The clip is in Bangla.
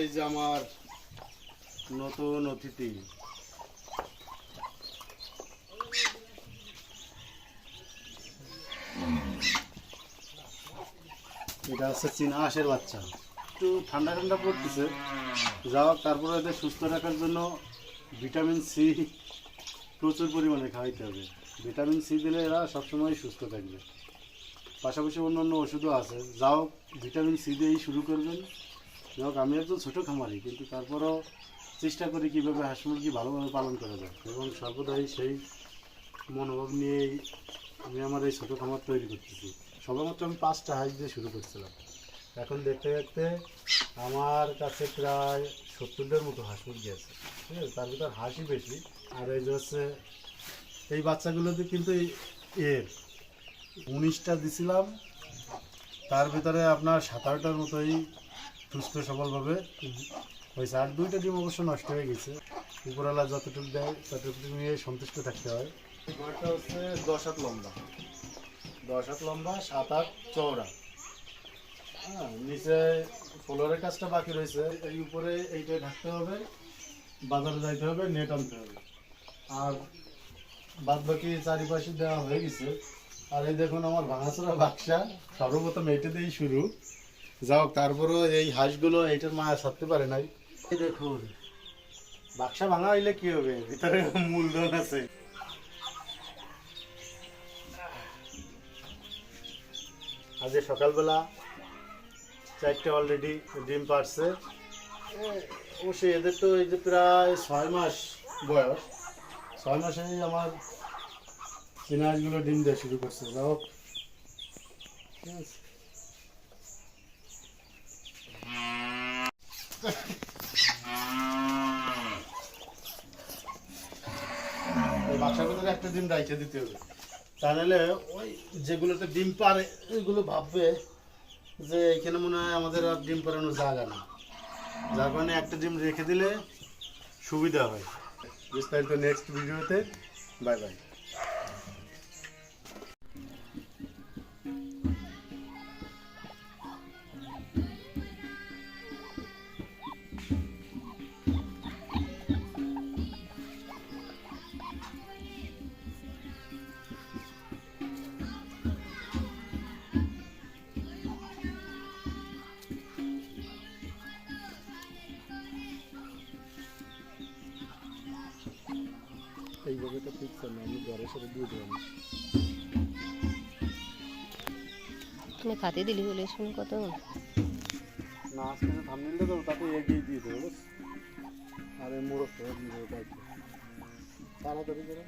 এই যে আমার নতুন অতিথি। এটা হচ্ছে চীনা হাঁসের বাচ্চা। একটু ঠান্ডা ঠান্ডা পড়তেছে। যাওয়া তারপরে এদের সুস্থ রাখার জন্য ভিটামিন সি প্রচুর পরিমাণে খাওয়াইতে হবে। ভিটামিন সি দিলে এরা সবসময় সুস্থ থাকবে। পাশাপাশি অন্য অন্য ওষুধও আছে। যাও ভিটামিন সি দিয়েই শুরু করবেন। যাই আমি একজন ছোটো খামারি, কিন্তু তারপরও চেষ্টা করি কীভাবে হাঁস মুরগি ভালোভাবে পালন করা যায়। এবং সর্বদাই সেই মনোভাব নিয়েই আমি আমার এই ছোটো খামার তৈরি করতেছি। সবেমাত্র আমি পাঁচটা হাঁস দিয়ে শুরু করছিলাম। এখন দেখতে দেখতে আমার কাছে প্রায় সত্তরটার মতো হাঁস মুরগি আছে। ঠিক আছে, তার ভিতর হাঁসই বেশি, আর এই যে হচ্ছে, এই বাচ্চাগুলোতে কিন্তু এর উনিশটা দিছিলাম, তার ভিতরে আপনার সাতারোটার মতোই সুস্থ সবলভাবে হয়েছে। আর দুইটা ডিম অবশ্য নষ্ট হয়ে গেছে। উপরওয়ালা যতটুকু দেয়, ততটুকু নিয়ে সন্তুষ্ট থাকতে হয়। ঘরটা হচ্ছে দশ হাত লম্বা। দশ হাত লম্বা, সাত হাত চওড়া। হ্যাঁ নিচে ফ্লোরের কাজটা বাকি রয়েছে। এই উপরে এইটা ঢাকতে হবে, বাজারে যাইতে হবে, নেট আনতে হবে। আর বাদ বাকি চারিপাশে দেওয়া হয়ে গেছে। আর এই দেখুন আমার ভাঙাচোরা বাক্সা সর্বপ্রথম এইটা দিয়েই শুরু। যাও তারপরও এই হাঁসগুলো এইটার মায়া ছাড়তে পারে নাই। দেখুন। বাক্সা ভাঙা হইলে কি হবে? ভিতরে মূলধন আছে। আজ সকালবেলা চারটে অলরেডি ডিম পারছে অবশ্যই এদের তো এই যে প্রায় ছয় মাস বয়স। ছয় মাসেই আমার চিনাজগুলো ডিম দেওয়া শুরু করছে। যাই হোক ঠিক আছে। এই ভিতরে একটা ডিম রাইখে দিতে হবে। তাহলে ওই যেগুলোতে ডিম পারে, ওইগুলো ভাববে যে এখানে মনে হয় আমাদের আর ডিম পাড়ানোর জায়গা না যার কারণে একটা ডিম রেখে দিলে সুবিধা হয়। বিস্তারিত নেক্সট ভিডিওতে বাই বাই এইভাবে তো ফিক্স না আমি ঘরের সাথে দিয়ে দেবো এখানে খাতে দিলি বলে শুনে কত? না আজকে যে থামনিলটা দেবো তাতে এগিয়ে দিয়ে দেবো বুঝ আর এই মোড়ক দিয়ে দেবো তাড়াতাড়ি করে।